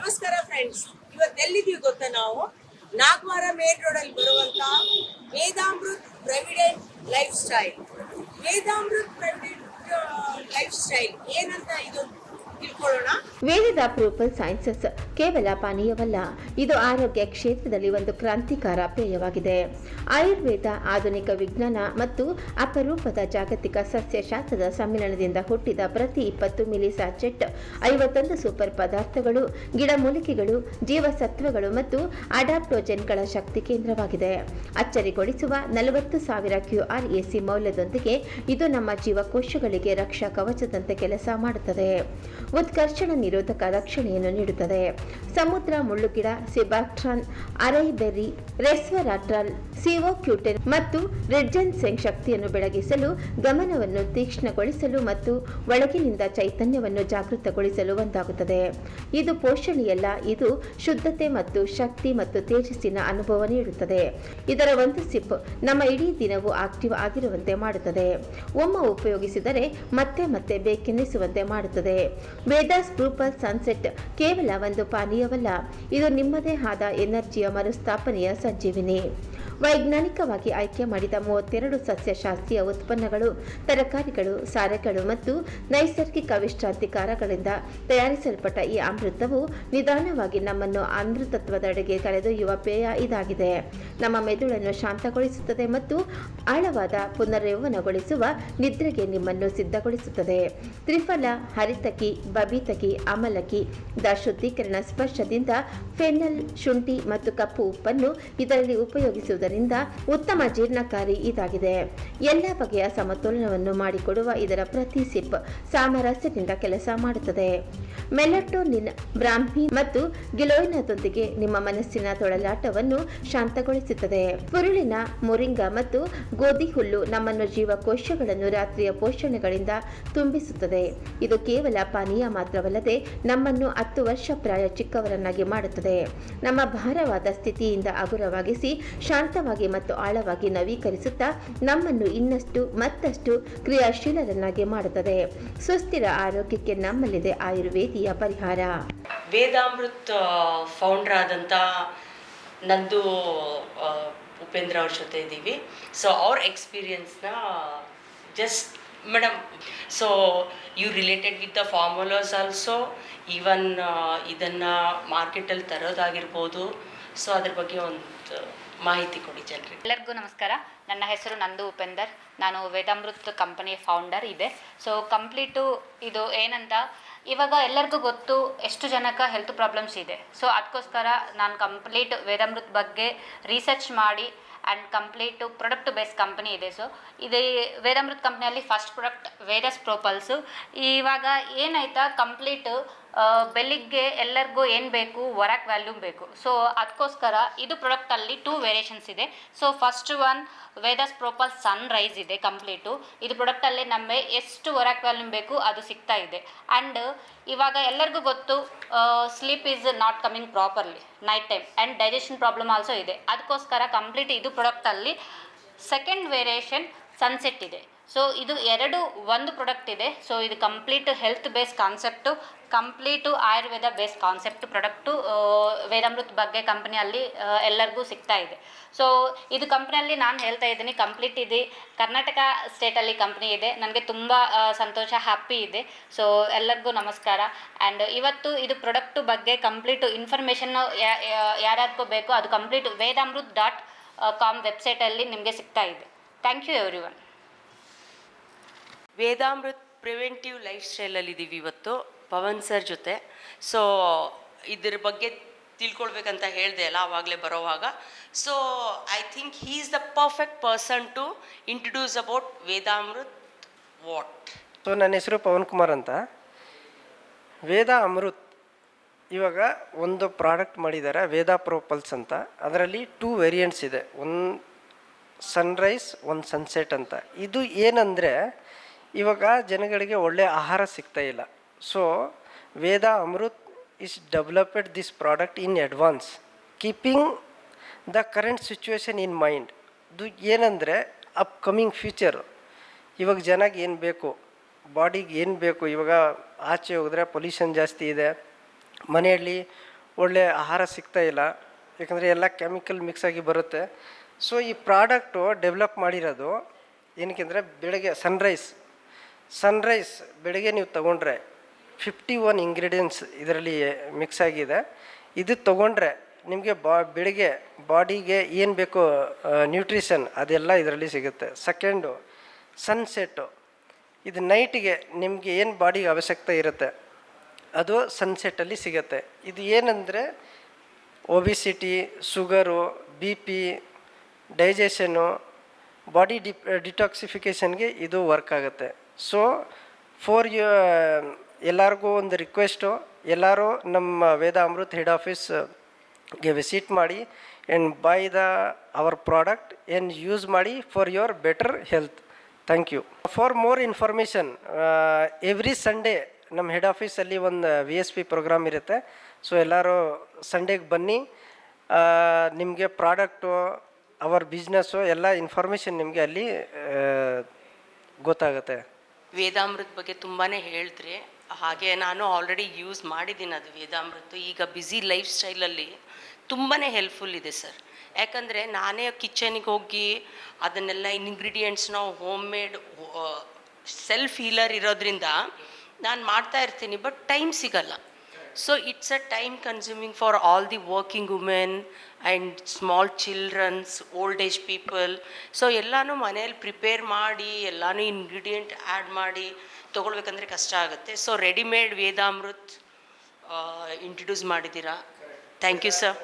ನಮಸ್ಕಾರ ಫ್ರೆಂಡ್ಸ್ ಇವತ್ತು ಎಲ್ಲಿದ್ದೀವಿ ಗೊತ್ತಾ ನಾವು? ನಾಗವಾರ ಮೇನ್ ರೋಡ್ ಅಲ್ಲಿ ಬರುವಂತ Vedamrut preventive lifestyle Vedamrut preventive lifestyle ಏನಂತ ಇದು ತಿಳ್ಕೊಳ್ಳೋಣ? ವೇದದ ಪ್ರೂಪಲ್ ಸೈನ್ಸಸ್ ಕೇವಲ ಪಾನೀಯವಲ್ಲ, ಇದು ಆರೋಗ್ಯ ಕ್ಷೇತ್ರದಲ್ಲಿ ಒಂದು ಕ್ರಾಂತಿಕಾರ ಪೇಯವಾಗಿದೆ. ಆಯುರ್ವೇದ, ಆಧುನಿಕ ವಿಜ್ಞಾನ ಮತ್ತು ಅಪರೂಪದ ಜಾಗತಿಕ ಸಸ್ಯಶಾಸ್ತ್ರದ ಸಮ್ಮೇಳನದಿಂದ ಹುಟ್ಟಿದ ಪ್ರತಿ ಇಪ್ಪತ್ತು ಮಿಲಿ ಸ್ಯಾಚೆಟ್ ಐವತ್ತೊಂದು ಸೂಪರ್ ಪದಾರ್ಥಗಳು ಗಿಡಮೂಲಿಕೆಗಳು ಜೀವಸತ್ವಗಳು ಮತ್ತು ಅಡಾಪ್ಟೋಜೆನ್ಗಳ ಶಕ್ತಿ ಕೇಂದ್ರವಾಗಿದೆ. ಅಚ್ಚರಿಗೊಳಿಸುವ ನಲವತ್ತು ಸಾವಿರ ಕ್ಯೂಆರ್ ಎಸಿ ಮೌಲ್ಯದೊಂದಿಗೆ ಇದು ನಮ್ಮ ಜೀವಕೋಶಗಳಿಗೆ ರಕ್ಷಾ ಕವಚದಂತೆ ಕೆಲಸ ಮಾಡುತ್ತದೆ. ಉತ್ಕರ್ಷಣ ನಿರೋಧಕ ರಕ್ಷಣೆಯನ್ನು ನೀಡುತ್ತದೆ. ಸಮುದ್ರ ಮುಳ್ಳುಗಿಡ ಸಿಬಾಕ್ಟ್ರಾನ್ ಅರೈಬೆರ್ರಿ, ರೆಸ್ವರಾಟ್ರಾಲ್ ಸಿಒಕ್ಯೂಟೆನ್ ಮತ್ತು ರೆಡ್ಜೆನ್ಸೆಂಗ್ ಶಕ್ತಿಯನ್ನು ಬೆಳಗಿಸಲು, ಗಮನವನ್ನು ತೀಕ್ಷ್ಣಗೊಳಿಸಲು ಮತ್ತು ಒಳಗಿನಿಂದ ಚೈತನ್ಯವನ್ನು ಜಾಗೃತಗೊಳಿಸಲು ಒಂದಾಗುತ್ತದೆ. ಇದು ಪೋಷಣೆಯಲ್ಲ, ಇದು ಶುದ್ಧತೆ ಮತ್ತು ಶಕ್ತಿ ಮತ್ತು ತೇಜಸ್ಸಿನ ಅನುಭವ ನೀಡುತ್ತದೆ. ಇದರ ಒಂದು ಸಿಪ್ ನಮ್ಮ ಇಡೀ ದಿನವೂ ಆಕ್ಟಿವ್ ಆಗಿರುವಂತೆ ಮಾಡುತ್ತದೆ. ಒಮ್ಮೆ ಉಪಯೋಗಿಸಿದರೆ ಮತ್ತೆ ಮತ್ತೆ ಬೇಕೆನ್ನಿಸುವಂತೆ ಮಾಡುತ್ತದೆ. ವೇದಾಸ್ ಗ್ರೂಪಲ್ ಸನ್ಸೆಟ್ ಕೇವಲ ಒಂದು ಪಾನೀಯವಲ್ಲ. ಇದು ನಿಮ್ಮದೇ ಆದ ಎನರ್ಜಿಯ ಮರುಸ್ಥಾಪನೆಯ ಸಂಜೀವಿನಿ. ವೈಜ್ಞಾನಿಕವಾಗಿ ಆಯ್ಕೆ ಮಾಡಿದ ಮೂವತ್ತೆರಡು ಸಸ್ಯಶಾಸ್ತ್ರೀಯ ಉತ್ಪನ್ನಗಳು, ತರಕಾರಿಗಳು, ಸಾರಗಳು ಮತ್ತು ನೈಸರ್ಗಿಕ ವಿಶ್ರಾಂತಿಕಾರಗಳಿಂದ ತಯಾರಿಸಲ್ಪಟ್ಟ ಈ ಅಮೃತವು ನಿಧಾನವಾಗಿ ನಮ್ಮನ್ನು ಅಮೃತತ್ವದೆಡೆಗೆ ಕರೆದೊಯ್ಯುವ ಪೇಯ ಇದಾಗಿದೆ. ನಮ್ಮ ಮೆದುಳನ್ನು ಶಾಂತಗೊಳಿಸುತ್ತದೆ ಮತ್ತು ಆಳವಾದ ಪುನರ್ಯೌವನಗೊಳಿಸುವ ನಿದ್ರೆಗೆ ನಿಮ್ಮನ್ನು ಸಿದ್ಧಗೊಳಿಸುತ್ತದೆ. ತ್ರಿಫಲ, ಹರಿತಕಿ, ಬಬಿತಕಿ, ಅಮಲಕಿ ದ ಶುದ್ಧೀಕರಣ ಸ್ಪರ್ಶದಿಂದ ಫೆನಲ್, ಶುಂಠಿ ಮತ್ತು ಕಪ್ಪು ಉಪ್ಪನ್ನು ಇದರಲ್ಲಿ ಉಪಯೋಗಿಸುವುದರಿಂದ ಉತ್ತಮ ಜೀರ್ಣಕಾರಿ ಇದಾಗಿದೆ. ಎಲ್ಲ ಬಗೆಯ ಸಮತೋಲನವನ್ನು ಮಾಡಿಕೊಡುವ ಇದರ ಪ್ರತಿ ಸಿಪ್ ಸಾಮರಸ್ಯದಿಂದ ಕೆಲಸ ಮಾಡುತ್ತದೆ. ಮೆಲಟೋನಿನ್, ಬ್ರಾಹ್ಮಿ ಮತ್ತು ಗಿಲೋಯಿನದೊಂದಿಗೆ ನಿಮ್ಮ ಮನಸ್ಸಿನ ತೊಳಲಾಟವನ್ನು ಶಾಂತಗೊಳಿಸುತ್ತದೆ. ಪುರುಳಿನ ಮೊರಿಂಗ ಮತ್ತು ಗೋಧಿ ಹುಲ್ಲು ನಮ್ಮನ್ನು ಜೀವಕೋಶಗಳನ್ನು ರಾತ್ರಿಯ ಪೋಷಣೆಗಳಿಂದ ತುಂಬಿಸುತ್ತದೆ. ಇದು ಕೇವಲ ಪಾನೀಯ ಮಾತ್ರವಲ್ಲದೆ ನಮ್ಮನ್ನು ಹತ್ತು ವರ್ಷ ಪ್ರಾಯ ಚಿಕ್ಕವರನ್ನಾಗಿ ಮಾಡುತ್ತದೆ. ನಮ್ಮ ಭಾರವಾದ ಸ್ಥಿತಿಯಿಂದ ಹಗುರವಾಗಿಸಿ, ಶಾಂತವಾಗಿ ಮತ್ತು ಆಳವಾಗಿ ನವೀಕರಿಸುತ್ತಾ ನಮ್ಮನ್ನು ಇನ್ನಷ್ಟು ಮತ್ತಷ್ಟು ಕ್ರಿಯಾಶೀಲರನ್ನಾಗಿ ಮಾಡುತ್ತದೆ. ಸುಸ್ಥಿರ ಆರೋಗ್ಯಕ್ಕೆ ನಮ್ಮಲ್ಲಿದೆ ಆಯುರ್ವೇದಿಯ ಪರಿಹಾರ. ವೇದಾಮೃತ್ ಫೌಂಡರ್ ಆದಂಥ ನಂದು ಉಪೇಂದ್ರ ಅವ್ರ ಜೊತೆ ಇದ್ದೀವಿ. ಸೊ ಅವ್ರ ಎಕ್ಸ್ಪೀರಿಯನ್ಸ್ನ just madam so you related with the formulas also even ಇದನ್ನು ಮಾರ್ಕೆಟಲ್ಲಿ ತರೋದಾಗಿರ್ಬೋದು. ಸೊ ಅದ್ರ ಬಗ್ಗೆ ಒಂದು ಮಾಹಿತಿ ಕೊಡಿ ಜನರಿಗೆ. ಎಲ್ಲರಿಗೂ ನಮಸ್ಕಾರ. ನನ್ನ ಹೆಸರು ನಂದು ಉಪೇಂದರ್. ನಾನು ವೇದಾಮೃತ್ ಕಂಪನಿ ಫೌಂಡರ್ ಇದೆ. ಸೊ ಕಂಪ್ಲೀಟು ಇದು ಏನಂತ ಇವಾಗ ಎಲ್ಲರಿಗೂ ಗೊತ್ತು ಎಷ್ಟು ಜನಕ್ಕೆ ಹೆಲ್ತ್ ಪ್ರಾಬ್ಲಮ್ಸ್ ಇದೆ. ಸೊ ಅದಕ್ಕೋಸ್ಕರ ನಾನು ಕಂಪ್ಲೀಟ್ ವೇದಾಮೃತ್ ಬಗ್ಗೆ ರಿಸರ್ಚ್ ಮಾಡಿ and complete product base company ಇದೆ. ಸೊ ಇದು ವೇದಾಮೃತ್ ಕಂಪ್ನಿಯಲ್ಲಿ ಫಸ್ಟ್ ಪ್ರಾಡಕ್ಟ್ ವೇದಸ್ ಪ್ರೋಪಲ್ಸು ಇವಾಗ ಏನಾಯ್ತಾ ಕಂಪ್ಲೀಟು ಬೆಳಿಗ್ಗೆ ಎಲ್ಲರಿಗೂ ಏನು ಬೇಕು, ವರಕ್ ವ್ಯಾಲ್ಯೂಮ್ ಬೇಕು. ಸೊ ಅದಕ್ಕೋಸ್ಕರ ಇದು ಪ್ರಾಡಕ್ಟಲ್ಲಿ ಟೂ ವೇರಿಯೇಷನ್ಸ್ ಇದೆ. ಸೊ ಫಸ್ಟ್ ಒನ್ ವೇದಸ್ ಪ್ರೋಪಲ್ ಸನ್ ರೈಸ್ ಇದೆ ಕಂಪ್ಲೀಟು ಇದು ಪ್ರಾಡಕ್ಟಲ್ಲಿ ನಮಗೆ ಎಷ್ಟು ವರಾಕ್ ವ್ಯಾಲ್ಯೂಮ್ ಬೇಕು ಅದು ಸಿಗ್ತಾ ಇದೆ. ಆ್ಯಂಡ್ ಇವಾಗ ಎಲ್ಲರಿಗೂ ಗೊತ್ತು sleep is not coming properly night time and digestion problem also ಇದೆ. ಅದಕ್ಕೋಸ್ಕರ ಕಂಪ್ಲೀಟ್ ಇದು ಪ್ರಾಡಕ್ಟಲ್ಲಿ ಸೆಕೆಂಡ್ ವೇರಿಯೇಷನ್ ಸನ್ಸೆಟ್ ಇದೆ. ಸೊ ಇದು ಎರಡು ಒಂದು ಪ್ರಾಡಕ್ಟ್ ಇದೆ. ಸೊ ಇದು complete health base concept complete Ayurveda base concept product Vedamrut ಬಗ್ಗೆ ಕಂಪ್ನಿಯಲ್ಲಿ ಎಲ್ಲರಿಗೂ ಸಿಗ್ತಾ ಇದೆ. ಸೊ ಇದು ಕಂಪ್ನಿಯಲ್ಲಿ ನಾನು ಹೇಳ್ತಾ ಇದ್ದೀನಿ ಕಂಪ್ಲೀಟ್ ಇದೆ. ಕರ್ನಾಟಕ ಸ್ಟೇಟಲ್ಲಿ ಕಂಪ್ನಿ ಇದೆ. ನನಗೆ ತುಂಬ ಸಂತೋಷ ಹ್ಯಾಪಿ ಇದೆ. ಸೊ ಎಲ್ಲರಿಗೂ ನಮಸ್ಕಾರ. ಆ್ಯಂಡ್ ಇವತ್ತು ಇದು ಪ್ರಾಡಕ್ಟು ಬಗ್ಗೆ ಕಂಪ್ಲೀಟು ಇನ್ಫಾರ್ಮೇಷನ್ನು ಯಾರ್ಯಾರಿಗೂ ಬೇಕೋ ಅದು ಕಂಪ್ಲೀಟ್ ವೇದಾಮೃತ್ ಡಾಟ್ ಕಾಮ್ ವೆಬ್ಸೈಟಲ್ಲಿ ನಿಮಗೆ ಸಿಗ್ತಾ ಇದೆ. Thank you everyone Vedamrut preventive life ಸ್ಟೈಲಲ್ಲಿ ಇದ್ದೀವಿ ಇವತ್ತು, ಪವನ್ ಸರ್ ಜೊತೆ. ಸೊ ಇದ್ರ ಬಗ್ಗೆ ತಿಳ್ಕೊಳ್ಬೇಕಂತ ಹೇಳಿದೆ ಅಲ್ಲ ಆವಾಗಲೇ ಬರೋವಾಗ so I think he is the perfect person to introduce about Vedamrut what so ನನ್ನ ಹೆಸರು ಪವನ್ ಕುಮಾರ್ ಅಂತ. ವೇದ ಅಮೃತ್ ಇವಾಗ ಒಂದು ಪ್ರಾಡಕ್ಟ್ ಮಾಡಿದ್ದಾರೆ, ವೇದ ಪ್ರೋಪಲ್ಸ್ ಅಂತ. ಅದರಲ್ಲಿ ಟೂ ವೇರಿಯಂಟ್ಸ್ ಇದೆ. ಒಂದು ಸನ್ರೈಸ್ ಒಂದು ಸನ್ಸೆಟ್ ಅಂತ. ಇದು ಏನಂದರೆ ಇವಾಗ ಜನಗಳಿಗೆ ಒಳ್ಳೆಯ ಆಹಾರ ಸಿಗ್ತಾ ಇಲ್ಲ. So Veda Amrut is developed this product in advance keeping the current situation in mind ಇದು ಏನಂದರೆ ಅಪ್ಕಮಿಂಗ್ ಫ್ಯೂಚರ್ ಇವಾಗ ಜನಕ್ಕೆ ಏನು ಬೇಕು? ಬಾಡಿಗೆ ಏನು ಬೇಕು? ಇವಾಗ ಆಚೆ ಹೋದರೆ ಪೊಲ್ಯೂಷನ್ ಜಾಸ್ತಿ ಇದೆ. ಮನೆಯಲ್ಲಿ ಒಳ್ಳೆಯ ಆಹಾರ ಸಿಗ್ತಾ ಇಲ್ಲ. ಯಾಕಂದರೆ ಎಲ್ಲ ಕೆಮಿಕಲ್ ಮಿಕ್ಸ್ ಆಗಿ ಬರುತ್ತೆ. ಸೊ ಈ ಪ್ರಾಡಕ್ಟು ಡೆವಲಪ್ ಮಾಡಿರೋದು ಏನಕ್ಕೆ ಅಂದರೆ ಬೆಳಗ್ಗೆ ಸನ್ರೈಸ್ ಸನ್ರೈಸ್ ಬೆಳಗ್ಗೆ ನೀವು ತಗೊಂಡ್ರೆ ಫಿಫ್ಟಿ ಒನ್ ಇಂಗ್ರೀಡಿಯೆಂಟ್ಸ್ ಇದರಲ್ಲಿ ಮಿಕ್ಸ್ ಆಗಿದೆ. ಇದು ತೊಗೊಂಡ್ರೆ ನಿಮಗೆ ಬಾ, ಬೆಳಿಗ್ಗೆ ಬಾಡಿಗೆ ಏನು ಬೇಕೋ ನ್ಯೂಟ್ರಿಷನ್ ಅದೆಲ್ಲ ಇದರಲ್ಲಿ ಸಿಗುತ್ತೆ. ಸೆಕೆಂಡು ಸನ್ಸೆಟ್ಟು ಇದು ನೈಟಿಗೆ ನಿಮಗೆ ಏನು ಬಾಡಿಗೆ ಅವಶ್ಯಕತೆ ಇರುತ್ತೆ, ಅದು ಸನ್ಸೆಟ್ಟಲ್ಲಿ ಸಿಗುತ್ತೆ. ಇದು ಏನಂದರೆ obesity sugar B P digestion body D ಡಿಟಾಕ್ಸಿಫಿಕೇಷನ್ಗೆ ಇದು ವರ್ಕ್ ಆಗುತ್ತೆ. ಸೊ ಫೋರ್ ಯು ಎಲ್ಲರಿಗೂ ಒಂದು ರಿಕ್ವೆಸ್ಟು ಎಲ್ಲರೂ ನಮ್ಮ ವೇದ ಅಮೃತ್ ಹೆಡ್ ಆಫೀಸ್ಗೆ ವಿಸಿಟ್ ಮಾಡಿ and buy the our product and use ಮಾಡಿ for your better health thank you for more information every Sunday ನಮ್ಮ ಹೆಡ್ ಆಫೀಸಲ್ಲಿ ಒಂದು ವಿ ಎಸ್ ಪಿ ಪ್ರೋಗ್ರಾಮ್ ಇರುತ್ತೆ. ಸೊ ಎಲ್ಲರೂ ಸಂಡೇಗೆ ಬನ್ನಿ. ನಿಮಗೆ ಪ್ರಾಡಕ್ಟು ಅವರ್ ಬಿಸ್ನೆಸ್ಸು ಎಲ್ಲ ಇನ್ಫಾರ್ಮೇಷನ್ ನಿಮಗೆ ಅಲ್ಲಿ ಗೊತ್ತಾಗುತ್ತೆ. ವೇದಾಮೃತ ಬಗ್ಗೆ ತುಂಬಾ ಹೇಳಿದ್ರಿ ಹಾಗೆ ನಾನು ಆಲ್ರೆಡಿ ಯೂಸ್ ಮಾಡಿದ್ದೀನಿ ಅದು ವೇದಾಮೃತ. ಈಗ ಬ್ಯುಸಿ ಲೈಫ್ ಸ್ಟೈಲಲ್ಲಿ ತುಂಬಾ ಹೆಲ್ಪ್ಫುಲ್ ಇದೆ ಸರ್. ಯಾಕಂದರೆ ನಾನೇ ಕಿಚನಿಗೆ ಹೋಗಿ ಅದನ್ನೆಲ್ಲ ಇಂಗ್ರೀಡಿಯೆಂಟ್ಸ್ನ ಹೋಮ್ ಮೇಡ್ ಸೆಲ್ಫ್ ಹೀಲರ್ ಇರೋದ್ರಿಂದ ನಾನು ಮಾಡ್ತಾ ಇರ್ತೀನಿ ಬಟ್ ಟೈಮ್ ಸಿಗಲ್ಲ. So it's a time consuming for all the working women and small childrens old age people so ಎಲ್ಲನೂ ಮನೇಲಿ ಪ್ರಿಪೇರ್ ಮಾಡಿ ಎಲ್ಲನೂ ಇಂಗ್ರೀಡಿಯೆಂಟ್ ಆ್ಯಡ್ ಮಾಡಿ ತೊಗೊಳ್ಬೇಕಂದ್ರೆ ಕಷ್ಟ ಆಗುತ್ತೆ ಸೊ ರೆಡಿಮೇಡ್ ವೇದಾಮೃತ್ ಇಂಟ್ರಡ್ಯೂಸ್ ಮಾಡಿದ್ದೀರಾ thank you sir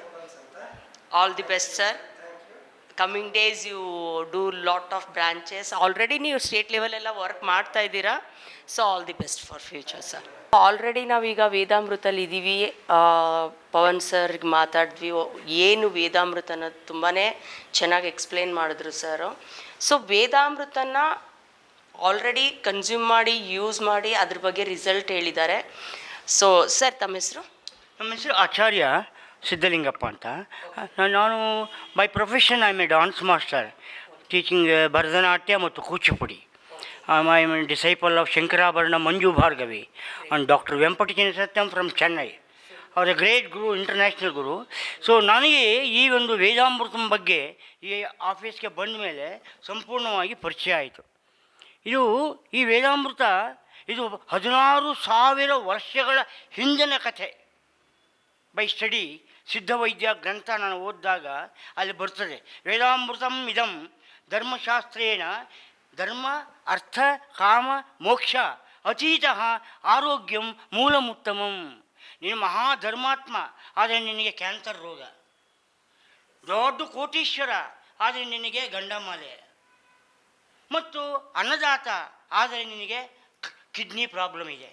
all the best sir coming days you do lot of branches already ನೀವು ಸ್ಟೇಟ್ ಲೆವೆಲೆಲ್ಲ ವರ್ಕ್ ಮಾಡ್ತಾ ಇದ್ದೀರಾ? So all the best for future sir already ನಾವೀಗ ವೇದಾಮೃತಲ್ಲಿ ಇದ್ದೀವಿ ಪವನ್ ಸರ್ಗೆ ಮಾತಾಡಿದ್ವಿ. ಏನು ವೇದಾಮೃತ ಅನ್ನೋದು ತುಂಬಾ ಚೆನ್ನಾಗಿ ಎಕ್ಸ್ಪ್ಲೇನ್ ಮಾಡಿದ್ರು ಸರ್ ಸೊ ವೇದಾಮೃತನ ಆಲ್ರೆಡಿ ಕನ್ಸ್ಯೂಮ್ ಮಾಡಿ ಯೂಸ್ ಮಾಡಿ ಅದ್ರ ಬಗ್ಗೆ ರಿಸಲ್ಟ್ ಹೇಳಿದ್ದಾರೆ. ಸೊ ಸರ್ ತಮ್ಮ ಹೆಸರು? ನಮ್ಮ ಹೆಸರು ಆಚಾರ್ಯ. ಸಿದ್ಧಲಿಂಗಪ್ಪ ಅಂತ. ನಾನು by profession I a dance master teaching Bharatanatyam ಮತ್ತು Kuchipudi. I am disciple of Shankarabharana Manju Bhargavi and doctor Vempatichina Satyam from Chennai ಅವರ great guru international guru so ನನಗೆ ಈ ಒಂದು ವೇದಾಮೃತಂ ಬಗ್ಗೆ ಈ ಆಫೀಸ್ಗೆ ಬಂದ ಮೇಲೆ ಸಂಪೂರ್ಣವಾಗಿ ಪರಿಚಯ ಆಯಿತು. ಇದು, ಈ ವೇದಾಮೃತ ಇದು ಹದಿನಾರು ಸಾವಿರ ವರ್ಷಗಳ ಹಿಂದಿನ ಕಥೆ. ಬೈ ಸ್ಟಡಿ ಸಿದ್ಧವೈದ್ಯ ಗ್ರಂಥ ನಾನು ಓದಿದಾಗ ಅಲ್ಲಿ ಬರ್ತದೆ. ವೇದಾಮೃತಂ ಇದಂ ಧರ್ಮಶಾಸ್ತ್ರೇಣ ಧರ್ಮ, ಅರ್ಥ, ಕಾಮ, ಮೋಕ್ಷ, ಅತೀತ ಆರೋಗ್ಯಂ ಮೂಲಮುತ್ತಮಂ. ನೀನು ಮಹಾಧರ್ಮಾತ್ಮ, ಆದರೆ ನಿನಗೆ ಕ್ಯಾನ್ಸರ್ ರೋಗ. ದೊಡ್ಡ ಕೋಟೀಶ್ವರ, ಆದರೆ ನಿನಗೆ ಗಂಡಮಾಲೆ. ಮತ್ತು ಅನ್ನದಾತ, ಆದರೆ ನಿನಗೆ ಕಿಡ್ನಿ ಪ್ರಾಬ್ಲಮ್ ಇದೆ.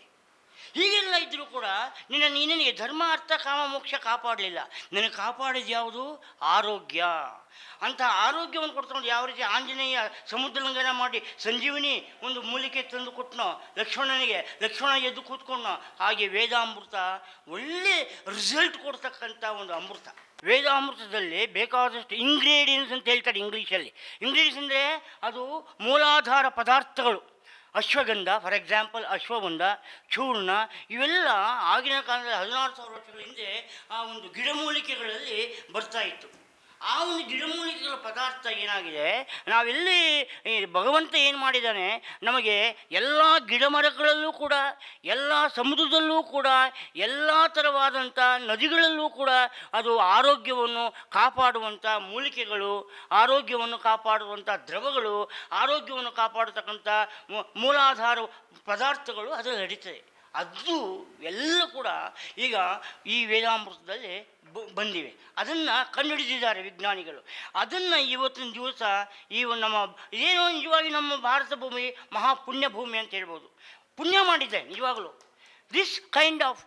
ಹೀಗೆಲ್ಲ ಇದ್ದರೂ ಕೂಡ ನಿನ್ನ ನಿನಗೆ ಧರ್ಮ, ಅರ್ಥ, ಕಾಮ, ಮೋಕ್ಷ ಕಾಪಾಡಲಿಲ್ಲ. ನಿನಗೆ ಕಾಪಾಡಿದ ಯಾವುದು? ಆರೋಗ್ಯ. ಅಂತ ಆರೋಗ್ಯವನ್ನು ಕೊಡ್ಕೊಂಡು ಯಾವ ರೀತಿ ಆಂಜನೇಯ ಸಮುದ್ರ ಲಂಘನ ಮಾಡಿ ಸಂಜೀವಿನಿ ಒಂದು ಮೂಲಿಕೆ ತಂದು ಕೊಟ್ಟನೋ ಲಕ್ಷ್ಮಣನಿಗೆ, ಲಕ್ಷ್ಮಣ ಎದ್ದು ಕೂತ್ಕೊಂಡೋ ಹಾಗೆ ವೇದಾಮೃತ ಒಳ್ಳೆ ರಿಸಲ್ಟ್ ಕೊಡ್ತಕ್ಕಂಥ ಒಂದು ಅಮೃತ. ವೇದಾಮೃತದಲ್ಲಿ ಬೇಕಾದಷ್ಟು ಇಂಗ್ರೀಡಿಯನ್ಸ್ ಅಂತ ಹೇಳ್ತಾರೆ ಇಂಗ್ಲೀಷಲ್ಲಿ. ಇಂಗ್ರೀಡಿಯೆಂಟ್ಸ್ ಅಂದರೆ ಅದು ಮೂಲಾಧಾರ ಪದಾರ್ಥಗಳು. ಅಶ್ವಗಂಧ ಫಾರ್ ಎಕ್ಸಾಂಪಲ್ ಅಶ್ವಗಂಧ, ಚೂರ್ಣ, ಇವೆಲ್ಲ ಆಗಿನ ಕಾಲದಲ್ಲಿ ಹದಿನಾರು ಸಾವಿರ ವರ್ಷಗಳ ಹಿಂದೆ ಆ ಒಂದು ಗಿಡಮೂಲಿಕೆಗಳಲ್ಲಿ ಬರ್ತಾ ಇತ್ತು. ಆ ಒಂದು ಗಿಡಮೂಲಿಕೆಗಳ ಪದಾರ್ಥ ಏನಾಗಿದೆ? ನಾವೆಲ್ಲಿ ಈ ಭಗವಂತ ಏನು ಮಾಡಿದ್ದಾನೆ? ನಮಗೆ ಎಲ್ಲ ಗಿಡಮರಗಳಲ್ಲೂ ಕೂಡ, ಎಲ್ಲ ಸಮುದ್ರದಲ್ಲೂ ಕೂಡ, ಎಲ್ಲ ಥರವಾದಂಥ ನದಿಗಳಲ್ಲೂ ಕೂಡ ಅದು ಆರೋಗ್ಯವನ್ನು ಕಾಪಾಡುವಂಥ ಮೂಲಿಕೆಗಳು, ಆರೋಗ್ಯವನ್ನು ಕಾಪಾಡುವಂಥ ದ್ರವಗಳು, ಆರೋಗ್ಯವನ್ನು ಕಾಪಾಡತಕ್ಕಂಥ ಮೂಲಾಧಾರ ಪದಾರ್ಥಗಳು ಅದರಲ್ಲಿ ನಡೀತದೆ. ಅದು ಎಲ್ಲ ಕೂಡ ಈಗ ಈ ವೇದಾಮೃತದಲ್ಲಿ ಬಂದಿವೆ. ಅದನ್ನು ಕಂಡುಹಿಡಿದಿದ್ದಾರೆ ವಿಜ್ಞಾನಿಗಳು. ಅದನ್ನು ಇವತ್ತಿನ ದಿವಸ ಈ ನಮ್ಮ ಏನೋ ನಿಜವಾಗಿ ನಮ್ಮ ಭಾರತ ಭೂಮಿ ಮಹಾ ಪುಣ್ಯ ಭೂಮಿ ಅಂತ ಹೇಳ್ಬೋದು. ಪುಣ್ಯ ಮಾಡಿದೆ, ನಿಜವಾಗಲೂ. This kind of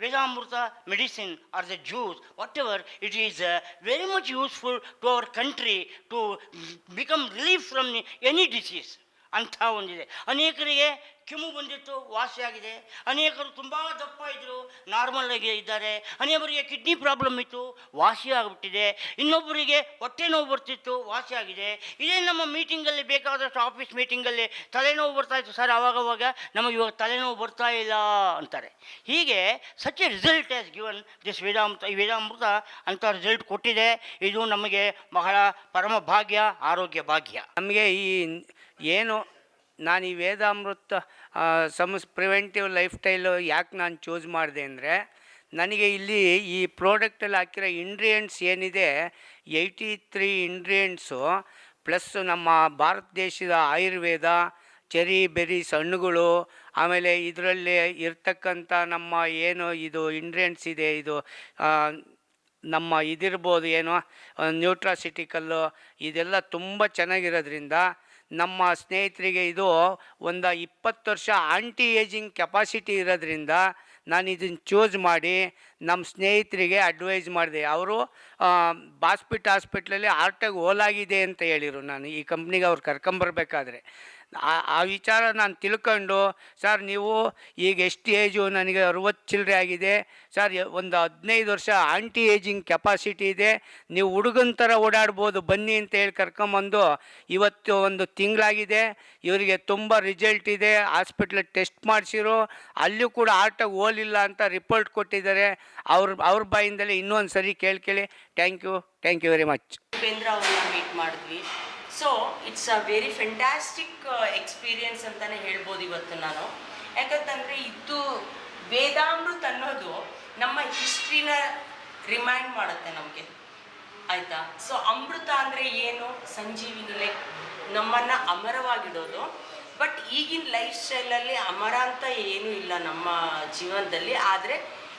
Vedamruta medicine are the juice whatever it is very much useful to our country to become relief from any disease ಅಂಥ ಒಂದಿದೆ. ಅನೇಕರಿಗೆ ಕೆಮ್ಮು ಬಂದಿತ್ತು ವಾಸಿಯಾಗಿದೆ ಅನೇಕರು ತುಂಬ ದಪ್ಪ ಇದ್ದರು ನಾರ್ಮಲ್ ಆಗಿ ಇದ್ದಾರೆ. ಅನೇಕರಿಗೆ ಕಿಡ್ನಿ ಪ್ರಾಬ್ಲಮ್ ಇತ್ತು, ವಾಸಿ ಆಗಿಬಿಟ್ಟಿದೆ. ಇನ್ನೊಬ್ಬರಿಗೆ ಹೊಟ್ಟೆ ನೋವು ಬರ್ತಿತ್ತು ವಾಸಿಯಾಗಿದೆ ಇದೇ ನಮ್ಮ ಮೀಟಿಂಗಲ್ಲಿ ಬೇಕಾದಷ್ಟು ಆಫೀಸ್ ಮೀಟಿಂಗಲ್ಲಿ ತಲೆನೋವು ಬರ್ತಾ ಇತ್ತು. ಸರ್ ಆವಾಗವಾಗ ನಮಗೆ ಇವಾಗ ತಲೆನೋವು ಬರ್ತಾ ಇಲ್ಲ ಅಂತಾರೆ. ಹೀಗೆ such a result as given this Vedamruta ಈ ವೇದಾಮೃತ ಅಂತ ರಿಸಲ್ಟ್ ಕೊಟ್ಟಿದೆ. ಇದು ನಮಗೆ ಬಹಳ ಪರಮ ಭಾಗ್ಯ, ಆರೋಗ್ಯ ಭಾಗ್ಯ. ನಮಗೆ ಈ ಏನು, ನಾನು ಈ ವೇದಾಮೃತ ಸಮಸ್ ಪ್ರಿವೆಂಟಿವ್ ಲೈಫ್ ಸ್ಟೈಲು ಯಾಕೆ ನಾನು ಚೂಸ್ ಮಾಡಿದೆ ಅಂದರೆ, ನನಗೆ ಇಲ್ಲಿ ಈ ಪ್ರಾಡಕ್ಟಲ್ಲಿ ಹಾಕಿರೋ ಇಂಡ್ರಿಯೆಂಟ್ಸ್ ಏನಿದೆ ಏಯ್ಟಿ ತ್ರೀ ಇಂಡ್ರಿಯೆಂಟ್ಸು ಪ್ಲಸ್ ನಮ್ಮ ಭಾರತ ದೇಶದ ಆಯುರ್ವೇದ ಚೆರಿ ಬೆರೀಸ್ ಹಣ್ಣುಗಳು ಆಮೇಲೆ ಇದರಲ್ಲಿ ಇರ್ತಕ್ಕಂಥ ನಮ್ಮ ಏನು ಇದು ಇಂಗ್ರೀಡಿಯೆಂಟ್ಸ್ ಇದೆ, ಇದು ನಮ್ಮ ಇದಿರ್ಬೋದು ಏನು ನ್ಯೂಟ್ರಾಸಿಟಿಕಲ್ಲು ಇದೆಲ್ಲ ತುಂಬ ಚೆನ್ನಾಗಿರೋದ್ರಿಂದ ನಮ್ಮ ಸ್ನೇಹಿತರಿಗೆ ಇದು ಒಂದು ಇಪ್ಪತ್ತು ವರ್ಷ ಆಂಟಿ ಏಜಿಂಗ್ ಕೆಪಾಸಿಟಿ ಇರೋದ್ರಿಂದ ನಾನು ಇದನ್ನು ಚೂಸ್ ಮಾಡಿ ನಮ್ಮ ಸ್ನೇಹಿತರಿಗೆ ಅಡ್ವೈಸ್ ಮಾಡಿದೆ. ಅವರು ಬಾಸ್ಪಿಟ್ ಹಾಸ್ಪಿಟ್ಲಲ್ಲಿ ಹಾರ್ಟಾಗಿ ಓಲಾಗಿದೆ ಅಂತ ಹೇಳಿರು ನಾನು. ಈ ಕಂಪ್ನಿಗೆ ಅವ್ರು ಕರ್ಕೊಂಬರ್ಬೇಕಾದ್ರೆ ಆ ಆ ವಿಚಾರ ನಾನು ತಿಳ್ಕೊಂಡು, ಸರ್ ನೀವು ಈಗ ಎಷ್ಟು ಏಜು ನನಗೆ ಅರುವತ್ತು ಚಿಲ್ಲರೆ ಆಗಿದೆ, ಸರ್ ಒಂದು ಹದಿನೈದು ವರ್ಷ ಆಂಟಿ ಏಜಿಂಗ್ ಕೆಪಾಸಿಟಿ ಇದೆ, ನೀವು ಹುಡುಗನ ಥರ ಓಡಾಡ್ಬೋದು, ಬನ್ನಿ ಅಂತ ಹೇಳಿ ಕರ್ಕೊಂಬಂದು ಇವತ್ತು ಒಂದು ತಿಂಗಳಾಗಿದೆ, ಇವರಿಗೆ ತುಂಬ ರಿಸಲ್ಟ್ ಇದೆ ಹಾಸ್ಪಿಟ್ಲ್ ಟೆಸ್ಟ್ ಮಾಡಿಸಿರೋ, ಅಲ್ಲೂ ಕೂಡ ಆರ್ಟಾಗಿ ಹೋಲಿಲ್ಲ ಅಂತ ರಿಪೋರ್ಟ್ ಕೊಟ್ಟಿದ್ದಾರೆ, ಅವ್ರ ಅವ್ರ ಬಾಯಿಂದಲೇ ಇನ್ನೊಂದು ಸರಿ ಕೇಳಿ ಕೇಳಿ thank you thank you very much Upendra meet ಮಾಡಿದ್ವಿ. So it's a very fantastic experience ಅಂತಲೇ ಹೇಳ್ಬೋದು ಇವತ್ತು ನಾನು. ಯಾಕಂತಂದರೆ ಇದು ವೇದಾಮೃತ ಅನ್ನೋದು ನಮ್ಮ ಹಿಸ್ಟ್ರಿನ ರಿಮೈಂಡ್ ಮಾಡುತ್ತೆ ನಮಗೆ. ಆಯಿತಾ? ಸೊ ಅಮೃತ ಅಂದರೆ ಏನು? ಸಂಜೀವಿನಿ ಲೈಕ್ ನಮ್ಮನ್ನು ಅಮರವಾಗಿಡೋದು. ಬಟ್ ಈಗಿನ ಲೈಫ್ ಸ್ಟೈಲಲ್ಲಿ ಅಮರ ಅಂತ ಏನೂ ಇಲ್ಲ ನಮ್ಮ ಜೀವನದಲ್ಲಿ. ಆದರೆ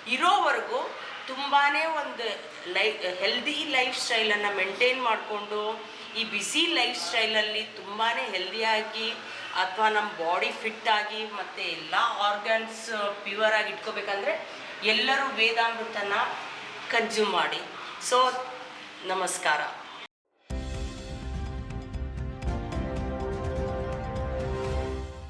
ಇರೋವರೆಗೂ ತುಂಬಾ ಒಂದು ಲೈ ಹೆಲ್ದಿ ಲೈಫ್ ಸ್ಟೈಲನ್ನು ಮೇಂಟೈನ್ ಮಾಡಿಕೊಂಡು, ಈ ಬಿಸಿ ಲೈಫ್ ಸ್ಟೈಲಲ್ಲಿ ತುಂಬಾ ಹೆಲ್ದಿಯಾಗಿ ಅಥವಾ ನಮ್ಮ ಬಾಡಿ ಫಿಟ್ ಆಗಿ, ಮತ್ತು ಎಲ್ಲ ಆರ್ಗನ್ಸ್ ಪ್ಯೂರ್ ಆಗಿ ಇಟ್ಕೋಬೇಕಂದ್ರೆ ಎಲ್ಲರೂ ವೇದಾಮೃತನ ಕನ್ಸ್ಯೂಮ್ ಮಾಡಿ. ಸೊ ನಮಸ್ಕಾರ.